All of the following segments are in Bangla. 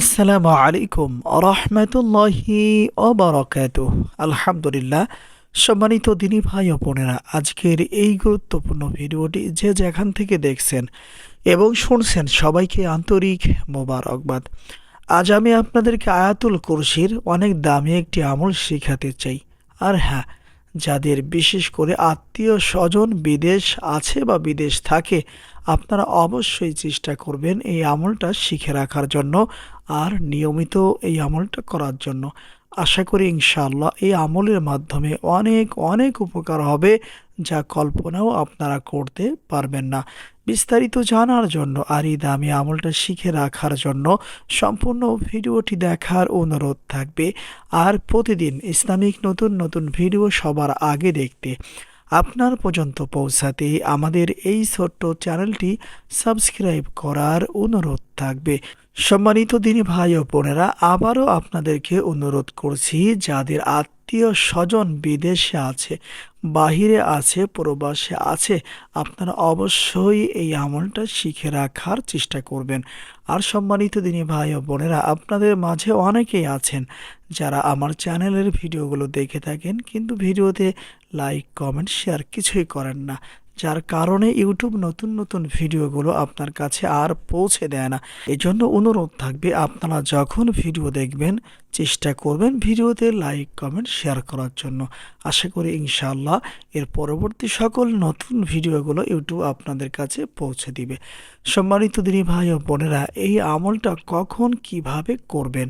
আসসালামু আলাইকুম রহমতুল্লাহি অবরকাত আলহামদুলিল্লাহ, সম্মানিত দিনী ভাই ও বোনেরা, আজকের এই গুরুত্বপূর্ণ ভিডিওটি যে যেখান থেকে দেখছেন এবং শুনছেন সবাইকে আন্তরিক মোবারকবাদ। আজ আমি আপনাদেরকে আয়াতুল কুরসির অনেক দামি একটি আমল শেখাতে চাই। আর হ্যাঁ যাদের বিশেষ করে আত্মীয় স্বজন বিদেশ আছে বা বিদেশ থাকে, আপনারা অবশ্যই চেষ্টা করবেন এই আমলটা শিখে রাখার জন্য। আর নিয়মিত এই আমলটা করার জন্য। আশা করি ইনশাআল্লাহ এই আমলের মাধ্যমে অনেক অনেক উপকার হবে যা কল্পনাও আপনারা করতে পারবেন না। বিস্তারিত জানার জন্য আর এই দামি আমলটা শিখে রাখার জন্য সম্পূর্ণ ভিডিওটি দেখার অনুরোধ থাকবে। আর প্রতিদিন ইসলামিক নতুন নতুন ভিডিও সবার আগে দেখতে আপনার পর্যন্ত পৌঁছাতে আমাদের এই ছোট্ট চ্যানেলটি সাবস্ক্রাইব করার অনুরোধ থাকবে। সম্মানিত দিনী ভাই ও বোনেরা, আবারও আপনাদেরকে অনুরোধ করছি, যাদের আত্মীয় স্বজন বিদেশে আছে, বাহিরে আছে, প্রবাসে আছে, আপনারা অবশ্যই এই আমলটা শিখে রাখার চেষ্টা করবেন। আর সম্মানিত দিনী ভাই ও বোনেরা, আপনাদের মাঝে অনেকেই আছেন যারা আমার চ্যানেলের ভিডিওগুলো দেখে থাকেন, কিন্তু ভিডিওতে লাইক, কমেন্ট, শেয়ার কিছুই করেন না। যার কারণে ইউটিউব নতুন নতুন ভিডিওগুলো আপনার কাছে আর পৌঁছে দেয় না। এই জন্য অনুরোধ থাকবে, আপনারা যখন ভিডিও দেখবেন, চেষ্টা করবেন ভিডিওতে লাইক, কমেন্ট, শেয়ার করার জন্য। আশা করি ইনশাআল্লাহ এর পরবর্তী সকল নতুন ভিডিওগুলো ইউটিউব আপনাদের কাছে পৌঁছে দিবে। সম্মানিত দিনী ভাই ও বোনেরা, এই আমলটা কখন কীভাবে করবেন?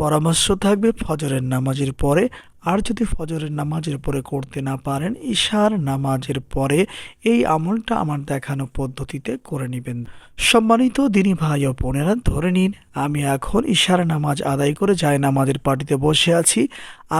পরামর্শ থাকবে ফজরের নামাজের পরে। আর যদি ফজরের নামাজের পরে করতে না পারেন, ঈশার নামাজের পরে এই আমলটা আমার দেখানো পদ্ধতিতে করে নেবেন। সম্মানিত দিনী ভাই ও বোনেরা, ধরে নিন, আমি এখন ঈশার নামাজ আদায় করে যায় নামাজের পার্টিতে বসে আছি।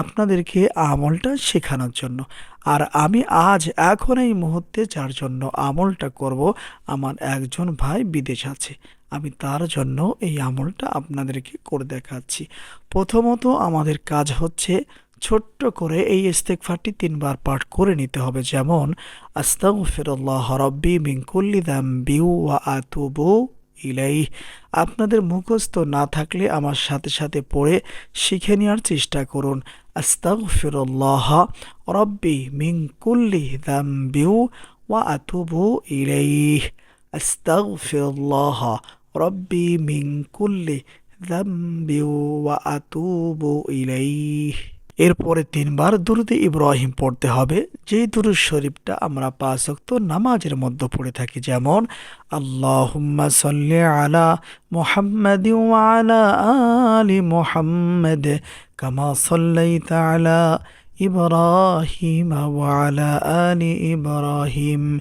আপনাদেরকে আমলটা শেখানোর জন্য। আর আমি আজ, এখন এই মুহূর্তে যার জন্য আমলটা করব, আমার একজন ভাই বিদেশ আছে। আমি তার জন্য এই আমলটা আপনাদেরকে করে দেখাচ্ছি। প্রথমত আমাদের কাজ হচ্ছে ছোট্ট করে এই ইস্তেকফারটি তিনবার পাঠ করে নিতে হবে। যেমন, আস্তাগফিরুল্লাহ রব্বি মিন কুল্লি দামবি ওয়া আতুবু ইলাই আপনাদের মুখস্থ না থাকলে আমার সাথে সাথে পড়ে শিখে নেওয়ার চেষ্টা করুন। আস্তাগফিরুল্লাহ রব্বি মিন কুল্লি দামবি ওয়া আতুবু ইলাইহ। আস্তাগফিরুল্লাহ রব্বি মিন কুল্লি ওয়া এরপরে তিনবার দুরুদে ইব্রাহিম পড়তে হবে। যেই দুরুদ শরীফটা আমরা পাঁচ অক্ত নামাজের মধ্যে পড়ে থাকি, যেমন, আল্লাহুম্মা সাল্লি আলা মুহাম্মাদ ওয়ালা আলি মুহাম্মাদ কামা সাল্লাইতা আলা ইব্রাহিম ওয়ালা আলি ইব্রাহিম।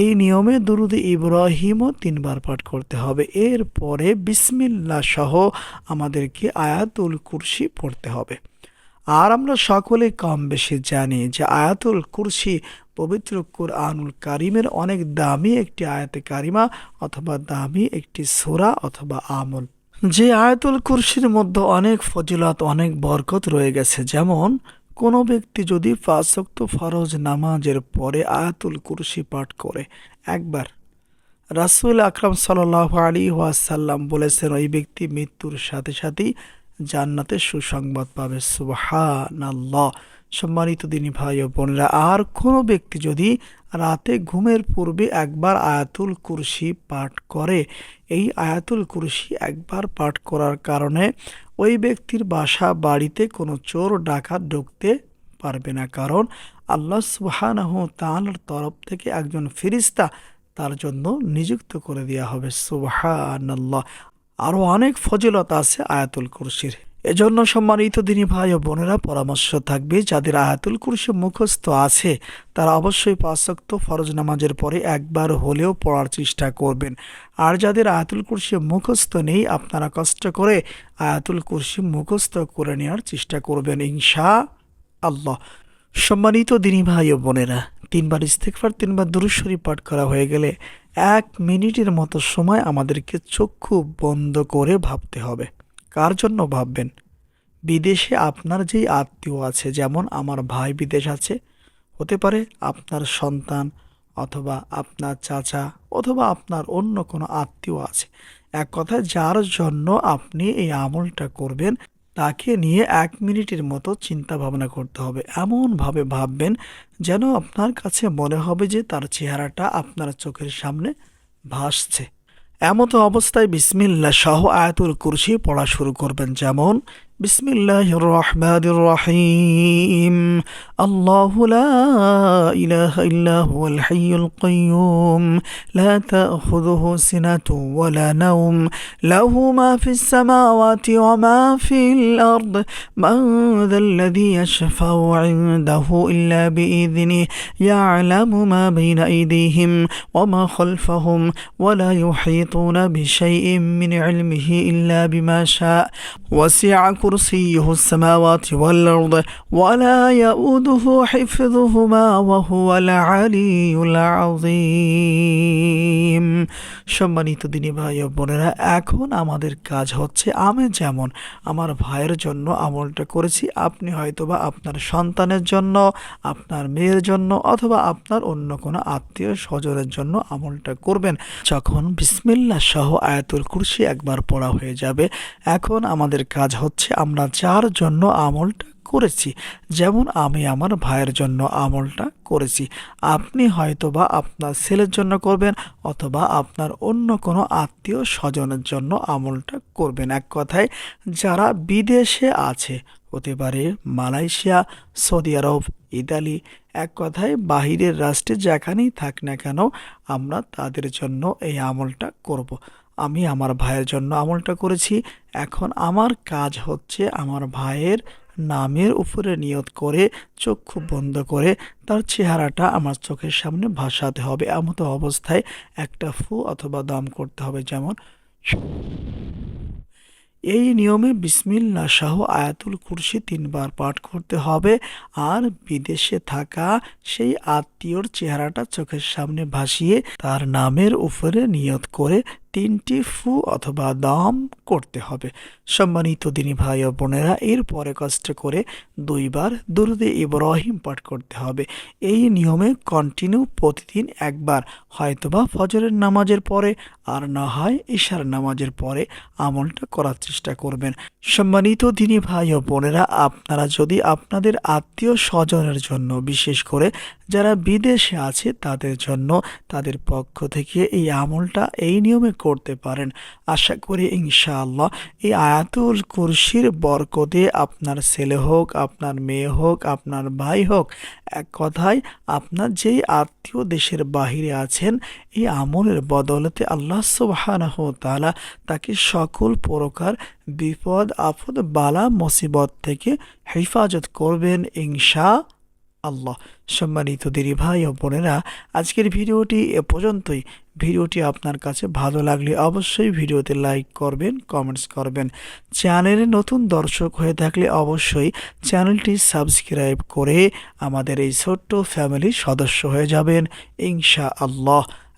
এই নিয়মে দুরুদ ইব্রাহিমও তিনবার পাঠ করতে হবে। এরপরে বিসমিল্লা সহ আমাদেরকে আয়াতুল কুরসি পড়তে হবে। আর আমরা সকলে কম বেশি জানি যে আয়াতুল কুরসি পবিত্র কুরআনুল কারিমের অনেক দামি একটি আয়াতে কারিমা অথবা দামি একটি সোরা অথবা আমল। যে আয়াতুল কুরসির মধ্যে অনেক ফজিলত, অনেক বরকত রয়ে গেছে। যেমন কোনো ব্যক্তি যদি পাঁচক্ত ফরজ নামাজের পরে আয়াতুল কুরসি পাঠ করে, একবার রাসুল আকরাম সাল আলী ওয়াসাল্লাম বলেছেন, ওই ব্যক্তি মৃত্যুর সাথে সাথেই জান্নাতে সুসংবাদ পাবে সুবাহান্লাহ সম্মানিত দিনী ভাই ও বোনেরা, আর কোনো ব্যক্তি যদি রাতে ঘুমের পূর্বে একবার আয়াতুল কুরসি পাঠ করে, এই আয়াতুল কুরসি একবার পাঠ করার কারণে ওই ব্যক্তির বাসা, বাড়িতে কোনো চোর, ডাকাত ঢুকতে পারবে না। কারণ আল্লাহ সুবাহানহ তালার তরফ থেকে একজন ফিরিস্তা তার জন্য নিযুক্ত করে দেওয়া হবে সুবাহান্লাহ আরও অনেক ফজিলত আছে আয়াতুল কুরসির। এজন্য সম্মানিত দিনী ভাই ও বোনেরা, পরামর্শ থাকবে, যাদের আয়াতুল কুরসি মুখস্থ আছে, তারা অবশ্যই পাঁচক্ত ফরজ নামাজের পরে একবার হলেও পড়ার চেষ্টা করবেন। আর যাদের আয়াতুল কুরসি মুখস্থ নেই, আপনারা কষ্ট করে আয়াতুল কুরসি মুখস্থ করে নেওয়ার চেষ্টা করবেন ইনশা আল্লাহ সম্মানিত দিনী ভাই ও বোনেরা, তিনবার ইস্তেকফার তিনবার দুরুশ্বরী পাঠ করা হয়ে গেলে এক মিনিটের মতো সময় আমাদেরকে চক্ষু বন্ধ করে ভাবতে হবে। কার জন্য ভাববেন? বিদেশে আপনার যেই আত্মীয় আছে, যেমন আমার ভাই বিদেশ আছে, হতে পারে আপনার সন্তান অথবা আপনার চাচা অথবা আপনার অন্য কোনো আত্মীয় আছে। এক কথায়, যার জন্য আপনি এই আমলটা করবেন তাকে নিয়ে এক মিনিটের মতো চিন্তা ভাবনা করতে হবে। এমনভাবে ভাববেন যেন আপনার কাছে মনে হবে যে তার চেহারাটা আপনার চোখের সামনে ভাসছে। এমতো অবস্থায় বিসমিল্লা সহ আয়াতুল কুরসি পড়া শুরু করবেন। যেমন بسم الله الرحمن الرحيم الله لا إله إلا هو الحي القيوم لا تأخذه سنة ولا نوم له ما في السماوات وما في الأرض من ذا الذي يشفع عنده إلا بإذنه يعلم ما بين أيديهم وما خلفهم ولا يحيطون بشيء من علمه إلا بما شاء وسع كرسيه السماوات والأرض ولا يؤوده حفظهما وهو العلي العظيم সম্মানিত দিনী ভাই ও বোনেরা এখন আমাদের কাজ হচ্ছে আমি যেমন আমার ভাইয়ের জন্য আমলটা করেছি আপনি হয়তোবা আপনার সন্তানের জন্য আপনার মেয়ের জন্য অথবা আপনার অন্য কোনো আত্মীয় স্বজনের জন্য আমলটা করবেন যখন বিসমিল্লা সহ আয়াতুল কুরসি একবার পড়া হয়ে যাবে এখন আমাদের কাজ হচ্ছে আমরা যার জন্য আমলটা করেছি, যেমন আমি আমার ভাইয়ের জন্য আমলটা করেছি আপনি হয়তো বা আপনার ছেলের জন্য করবেন অথবা আপনার অন্য কোনো আত্মীয় স্বজনের জন্য আমলটা করবেন এক কথায়, যারা বিদেশে আছে, হতে পারে মালয়েশিয়া, সৌদি আরব, ইতালি, এক কথায় বাহিরের রাষ্ট্রে যেখানেই থাক না কেন, আমরা তাদের জন্য এই আমলটা করব। আমি আমার ভাইয়ের জন্য আমলটা করেছি। এখন আমার কাজ হচ্ছে আমার ভাইয়ের নামের উপরে নিয়ত করে, চক্ষু বন্ধ করে তার চেহারাটা আমার চোখের সামনে ভাসাতে হবে। এমতো অবস্থায় একটা ফু অথবা দম করতে হবে যেমন এই নিয়মে বিসমিল্লা সহ আয়াতুল কুরসি তিনবার পাঠ করতে হবে। আর বিদেশে থাকা সেই আত্মীয়র চেহারাটা চোখের সামনে ভাসিয়ে তার নামের উপরে নিয়ত করে তিনটি ফু অথবা দম করতে হবে। সম্মানিত দিনী ভাই ও বোনেরা, এর পরে কষ্ট করে দুইবার দুরুদে ইব্রাহিম পাঠ করতে হবে। এই নিয়মে কন্টিনিউ প্রতিদিন একবার, হয়তোবা ফজরের নামাজের পরে আর না হয় ঈশার নামাজের পরে আমলটা করার চেষ্টা করবেন। সম্মানিত দিনী ভাই ও বোনেরা, আপনারা যদি আপনাদের আত্মীয় স্বজনের জন্য, বিশেষ করে যারা বিদেশে আছে, তাদের জন্য তাদের পক্ষ থেকে এই আমলটা এই নিয়মে করতে পারেন। আশা করি ইনশাআল্লাহ এই আয়াতুল কুরসির বরকতে আপনার ছেলে হোক, আপনার মেয়ে হোক, আপনার ভাই হোক, এক কথায় আপনার যেই আত্মীয় দেশের বাহিরে আছেন, এই আমলের বদলতে আল্লাহ সুবহানাহু তাআলা তাকে সকল প্রকার বিপদ, আপদ, বালা, মুসিবত থেকে হেফাজত করবেন ইনশা আল্লাহ সম্মানিত দিদি ভাই ও বোনেরা, আজকের ভিডিওটি এ পর্যন্তই। ভিডিওটি আপনার কাছে ভালো লাগলে অবশ্যই ভিডিওতে লাইক করবেন, কমেন্টস করবেন। চ্যানেলে নতুন দর্শক হয়ে থাকলে অবশ্যই চ্যানেলটি সাবস্ক্রাইব করে আমাদের এই ছোট্ট ফ্যামিলির সদস্য হয়ে যাবেন ইনশা আল্লাহ